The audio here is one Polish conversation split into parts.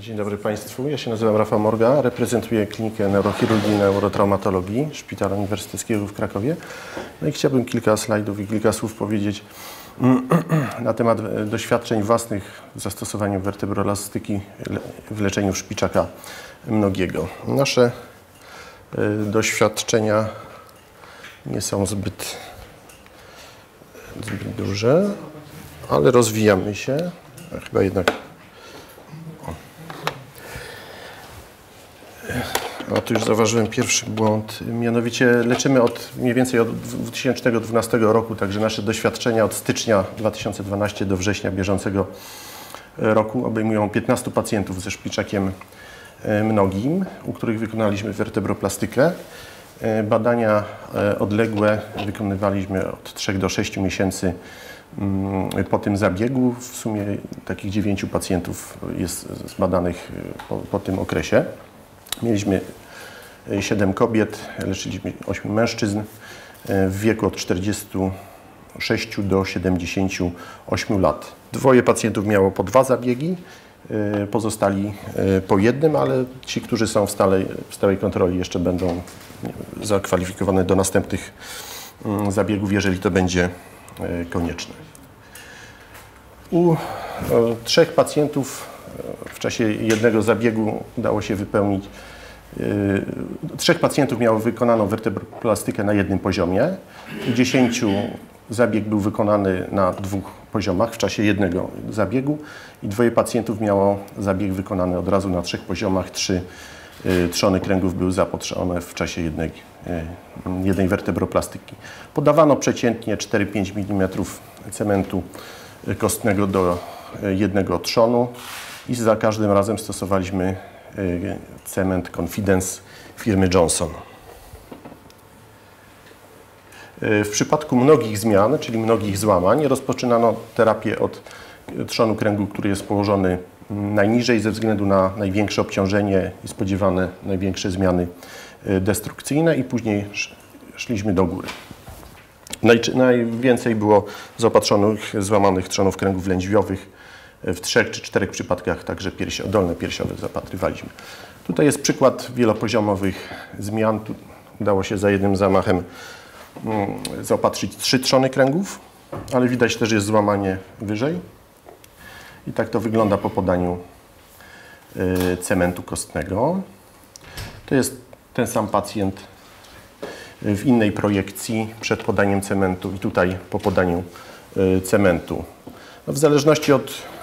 Dzień dobry Państwu. Ja się nazywam Rafał Morga, reprezentuję klinikę neurochirurgii i neurotraumatologii Szpitala Uniwersyteckiego w Krakowie. No i chciałbym kilka slajdów i kilka słów powiedzieć na temat doświadczeń własnych w zastosowaniu wertebrolastyki w leczeniu szpiczaka mnogiego. Nasze e, doświadczenia nie są zbyt, zbyt duże, ale rozwijamy się. Chyba jednak A tu już zauważyłem pierwszy błąd. Mianowicie leczymy od mniej więcej od 2012 roku, także nasze doświadczenia od stycznia 2012 do września bieżącego roku obejmują 15 pacjentów ze szpiczakiem e, mnogim, u których wykonaliśmy wertebroplastykę. E, badania e, odległe wykonywaliśmy od 3 do 6 miesięcy mm, po tym zabiegu. W sumie takich 9 pacjentów jest zbadanych po, po tym okresie. Mieliśmy 7 e, kobiet, leczyliśmy 8 mężczyzn e, w wieku od 46 do 78 lat. Dwoje pacjentów miało po dwa zabiegi, e, pozostali po jednym, ale ci, którzy są w stałej, w stałej kontroli jeszcze będą zakwalifikowane do następnych mm, zabiegów, jeżeli to będzie konieczne. U trzech pacjentów w czasie jednego zabiegu udało się wypełnić Yy, trzech pacjentów miało wykonaną wertebroplastykę na jednym poziomie, dziesięciu zabieg był wykonany na dwóch poziomach w czasie jednego zabiegu i dwoje pacjentów miało zabieg wykonany od razu na trzech poziomach. Trzy yy, trzony kręgów były zapotrzebne w czasie jednej, yy, jednej wertebroplastyki. Podawano przeciętnie 4-5 mm cementu kostnego do jednego trzonu i za każdym razem stosowaliśmy Y, cement Confidence firmy Johnson. Y, w przypadku mnogich zmian, czyli mnogich złamań, rozpoczynano terapię od trzonu kręgu, który jest położony najniżej ze względu na największe obciążenie i spodziewane największe zmiany y, destrukcyjne i później szliśmy do góry. Najwięcej było zaopatrzonych złamanych trzonów kręgów lędźwiowych, w trzech czy czterech przypadkach także piersi, dolne piersiowe zapatrywaliśmy. Tutaj jest przykład wielopoziomowych zmian. Tu udało się za jednym zamachem mm, zaopatrzyć trzy trzony kręgów, ale widać też jest złamanie wyżej. I tak to wygląda po podaniu y, cementu kostnego. To jest ten sam pacjent w innej projekcji przed podaniem cementu i tutaj po podaniu y, cementu. No w zależności od Y,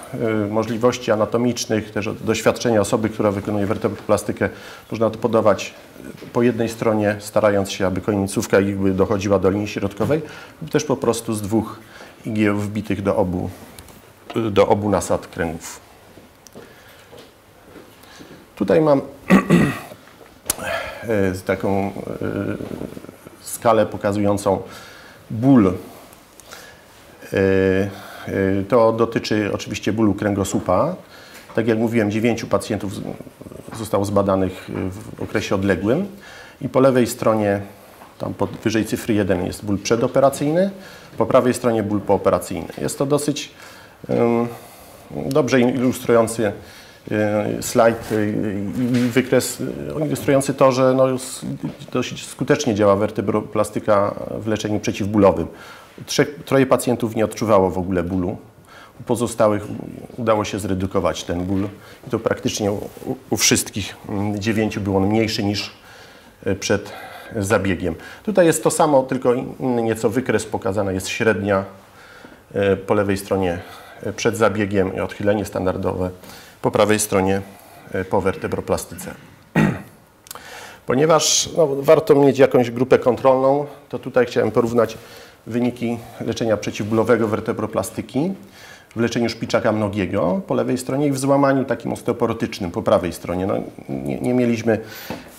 możliwości anatomicznych, też od doświadczenia osoby, która wykonuje wertebroplastykę, można to podawać po jednej stronie, starając się, aby końcówka igły dochodziła do linii środkowej, lub też po prostu z dwóch igieł wbitych do obu, do obu nasad kręgów. Tutaj mam y, taką y, skalę pokazującą ból Y, to dotyczy oczywiście bólu kręgosłupa. Tak jak mówiłem, dziewięciu pacjentów zostało zbadanych w okresie odległym i po lewej stronie, tam powyżej cyfry 1 jest ból przedoperacyjny, po prawej stronie ból pooperacyjny. Jest to dosyć um, dobrze ilustrujący slajd y, i wykres ilustrujący to, że no dosyć skutecznie działa wertebroplastyka w leczeniu przeciwbólowym. Trzech, troje pacjentów nie odczuwało w ogóle bólu. U pozostałych udało się zredukować ten ból. I to praktycznie u, u wszystkich mm, dziewięciu był on mniejszy niż e, przed zabiegiem. Tutaj jest to samo, tylko inny nieco wykres pokazana jest średnia e, po lewej stronie e, przed zabiegiem i odchylenie standardowe po prawej stronie po wertebroplastyce. Ponieważ no, warto mieć jakąś grupę kontrolną, to tutaj chciałem porównać wyniki leczenia przeciwbólowego wertebroplastyki w leczeniu szpiczaka mnogiego po lewej stronie i w złamaniu takim osteoporotycznym po prawej stronie. No, nie, nie mieliśmy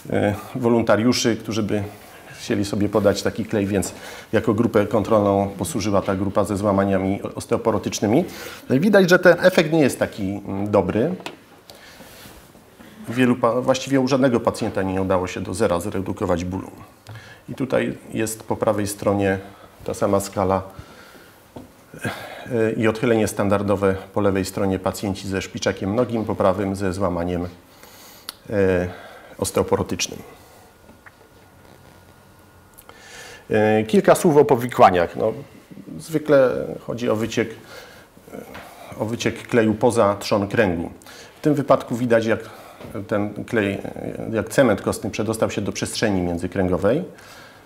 e, wolontariuszy, którzy by chcieli sobie podać taki klej, więc jako grupę kontrolną posłużyła ta grupa ze złamaniami osteoporotycznymi. No widać, że ten efekt nie jest taki mm, dobry. Wielu, właściwie u żadnego pacjenta nie udało się do zera zredukować bólu. I tutaj jest po prawej stronie ta sama skala e, i odchylenie standardowe po lewej stronie pacjenci ze szpiczakiem nogim, po prawym ze złamaniem e, osteoporotycznym. Kilka słów o powikłaniach. No, zwykle chodzi o wyciek, o wyciek kleju poza trzon kręgu. W tym wypadku widać, jak ten klej, jak cement kostny przedostał się do przestrzeni międzykręgowej.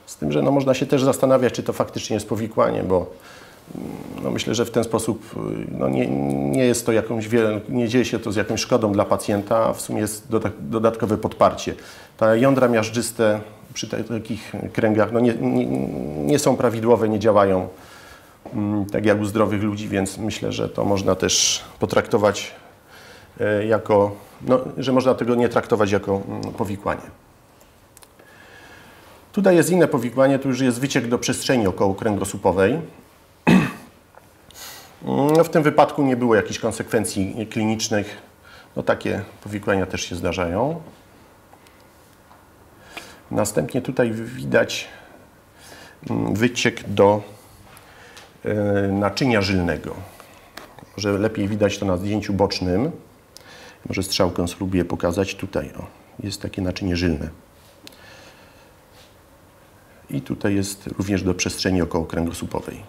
Z tym, że no, można się też zastanawiać, czy to faktycznie jest powikłanie, bo no myślę, że w ten sposób no nie, nie jest to jakąś nie dzieje się to z jakąś szkodą dla pacjenta, a w sumie jest dodatkowe podparcie. Te jądra miażdżyste przy takich kręgach no nie, nie, nie są prawidłowe, nie działają mm, tak jak u zdrowych ludzi, więc myślę, że to można też potraktować e, jako, no, że można tego nie traktować jako mm, powikłanie. Tutaj jest inne powikłanie, tu już jest wyciek do przestrzeni okołokręgosłupowej. No, w tym wypadku nie było jakichś konsekwencji klinicznych. No, takie powikłania też się zdarzają. Następnie tutaj widać mm, wyciek do e, naczynia żylnego. Może lepiej widać to na zdjęciu bocznym. Może strzałką spróbuję pokazać. Tutaj o, jest takie naczynie żylne. I tutaj jest również do przestrzeni okołokręgosłupowej.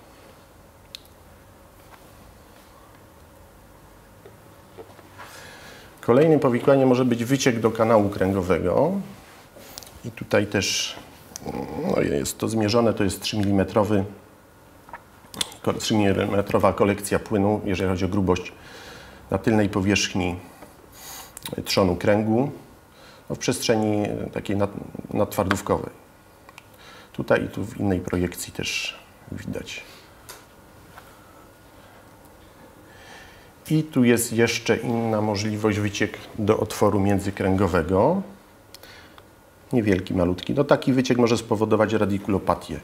Kolejnym powikłaniem może być wyciek do kanału kręgowego. I tutaj też no jest to zmierzone, to jest 3 mm, 3 mm kolekcja płynu, jeżeli chodzi o grubość na tylnej powierzchni trzonu kręgu, no w przestrzeni takiej nad, nadtwardówkowej. Tutaj i tu w innej projekcji też widać. I tu jest jeszcze inna możliwość wyciek do otworu międzykręgowego. Niewielki, malutki. No taki wyciek może spowodować radikulopatię.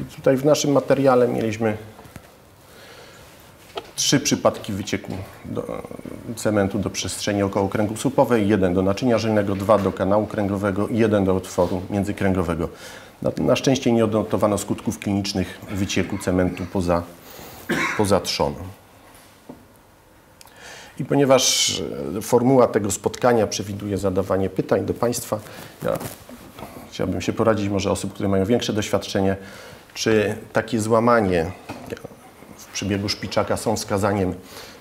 I tutaj w naszym materiale mieliśmy trzy przypadki wycieku do, cementu do przestrzeni okołokręgosłupowej, jeden do naczynia żylnego, dwa do kanału kręgowego i jeden do otworu międzykręgowego. Na, na szczęście nie odnotowano skutków klinicznych wycieku cementu poza, poza trzon. I ponieważ e, formuła tego spotkania przewiduje zadawanie pytań do Państwa, ja chciałbym się poradzić może osób, które mają większe doświadczenie, czy takie złamanie w przebiegu szpiczaka są wskazaniem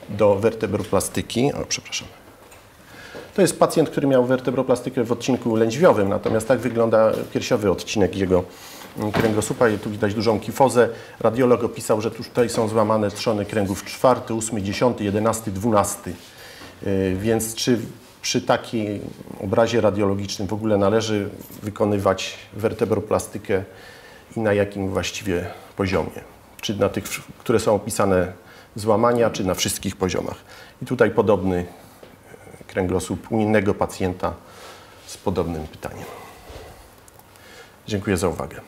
do wertebroplastyki. O, przepraszam. To jest pacjent, który miał wertebroplastykę w odcinku lędźwiowym, natomiast tak wygląda piersiowy odcinek jego kręgosłupa. Tu widać dużą kifozę. Radiolog opisał, że tutaj są złamane trzony kręgów czwarty, ósmy, dziesiąty, jedenasty, dwunasty. Y, więc czy przy takim obrazie radiologicznym w ogóle należy wykonywać wertebroplastykę i na jakim właściwie poziomie? Czy na tych, które są opisane złamania, czy na wszystkich poziomach? I tutaj podobny kręgosłup u innego pacjenta z podobnym pytaniem. Dziękuję za uwagę.